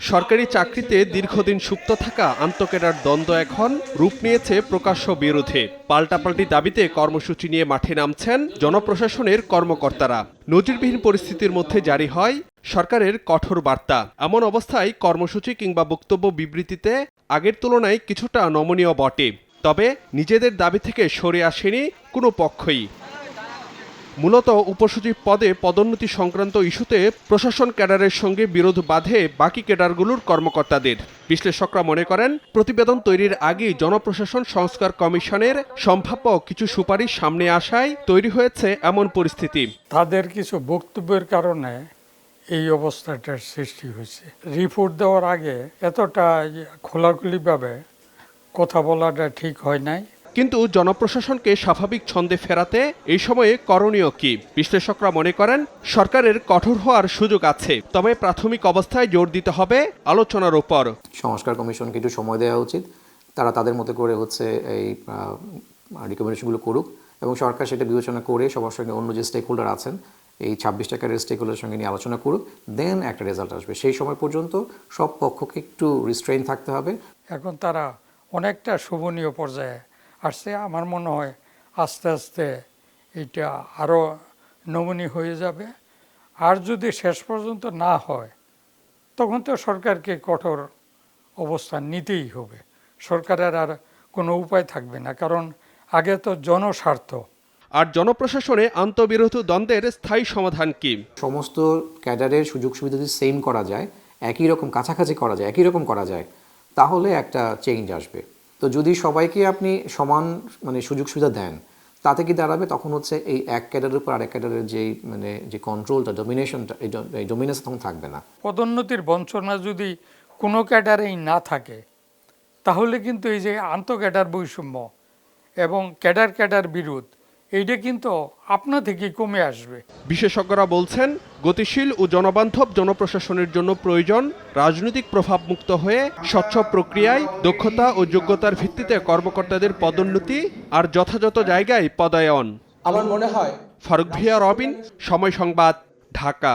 সরকারি চাকরিতে দীর্ঘদিন সুপ্ত থাকা আন্তঃকেডার দ্বন্দ্ব এখন। রূপ নিয়েছে প্রকাশ্য বিরোধে। পাল্টাপাল্টি দাবিতে কর্মসূচি নিয়ে মাঠে নামছেন জনপ্রশাসনের কর্মকর্তারা। নজিরবিহীন পরিস্থিতির মধ্যে জারি হয় সরকারের কঠোর বার্তা। এমন অবস্থায় কর্মসূচি কিংবা বক্তব্য বিবৃতিতে আগের তুলনায় কিছুটা নমনীয় বটে। তবে নিজেদের দাবি থেকে সরে আসেনি কোনো পক্ষই। মূলত উপসচিব পদে পদোন্নতি সংক্রান্ত ইস্যুতে প্রশাসন ক্যাডারের সঙ্গে বিরোধ বাঁধে বাকি ক্যাডারগুলোর কর্মকর্তাদের। বিশ্লেষকরা মনে করেন, প্রতিবেদন তৈরির আগেই জনপ্রশাসন সংস্কার কমিশনের সম্ভাব্য কিছু সুপারিশ সামনে আসায় তৈরি হয়েছে এমন পরিস্থিতি। তাদের কিছু বক্তব্যের কারণে এই অবস্থাটার সৃষ্টি হয়েছে। রিপোর্ট দেওয়ার আগে এতটা খোলাখুলিভাবে কথা বলাটা ঠিক হয় নাই। কিন্তু জনপ্রশাসনকে স্বাভাবিক ছন্দে ফেরাতে এই সময়ে করণীয় কি? বিশ্লেষকরা মনে করেন সরকারের কঠোর হওয়ার সুযোগ আছে। তবে প্রাথমিক অবস্থায় জোর দিতে হবে আলোচনার উপর। সংস্কার কমিশনকে একটু সময় দেওয়া উচিত। তারা তাদের মতো করে হচ্ছে এই রিকমেন্ডেশনগুলো করুক এবং সরকার সেটা বিবেচনা করে সবার সঙ্গে অন্য যে স্টেক হোল্ডার আছেন এই ছাব্বিশ টাকার স্টেক হোল্ডারের সঙ্গে নিয়ে আলোচনা করুক দেন একটা রেজাল্ট আসবে। সেই সময় পর্যন্ত সব পক্ষকে একটু রিস্ট্রেইন থাকতে হবে। এখন তারা অনেকটা শোভনীয় পর্যায়ে আসছে আমার মনে হয় আস্তে আস্তে এটা আরও নমনীয় হয়ে যাবে। আর যদি শেষ পর্যন্ত না হয় তখন তো সরকারকে কঠোর অবস্থান নিতেই হবে। সরকারের আর কোনো উপায় থাকবে না কারণ আগে তো জনস্বার্থ। আর জনপ্রশাসনে আন্তবিরোধ দ্বন্দ্বের স্থায়ী সমাধান কি? সমস্ত ক্যাডারের সুযোগ সুবিধা যদি সেম করা যায় একই রকম কাছাকাছি করা যায় একই রকম করা যায় তাহলে একটা চেঞ্জ আসবে। তো যদি সবাইকে আপনি সমান মানে সুযোগ সুবিধা দেন, তাতে কি দাঁড়াবে? তখন হচ্ছে এই এক ক্যাডারের উপর আরেক ক্যাডারের যেই মানে যে কন্ট্রোলটা ডমিনেশনটা এই ডমিনেশন তখন থাকবে না। পদোন্নতির বঞ্চনা যদি কোনো ক্যাডারেই না থাকে, তাহলে কিন্তু এই যে আন্তঃক্যাডার বৈষম্য এবং ক্যাডার ক্যাডার বিরোধ এইটা কিন্তু আপনা থেকে কমে আসবে। বিশেষজ্ঞরা বলছেন গতিশীল ও জনবান্ধব জনপ্রশাসনের জন্য প্রয়োজন রাজনৈতিক প্রভাবমুক্ত হয়ে স্বচ্ছ প্রক্রিয়ায় দক্ষতা ও যোগ্যতার ভিত্তিতে কর্মকর্তাদের পদোন্নতি আর যথাযথ জায়গায় পদায়ন। আমার মনে হয় ফারুক ভিয়া রবিন সময় সংবাদ ঢাকা।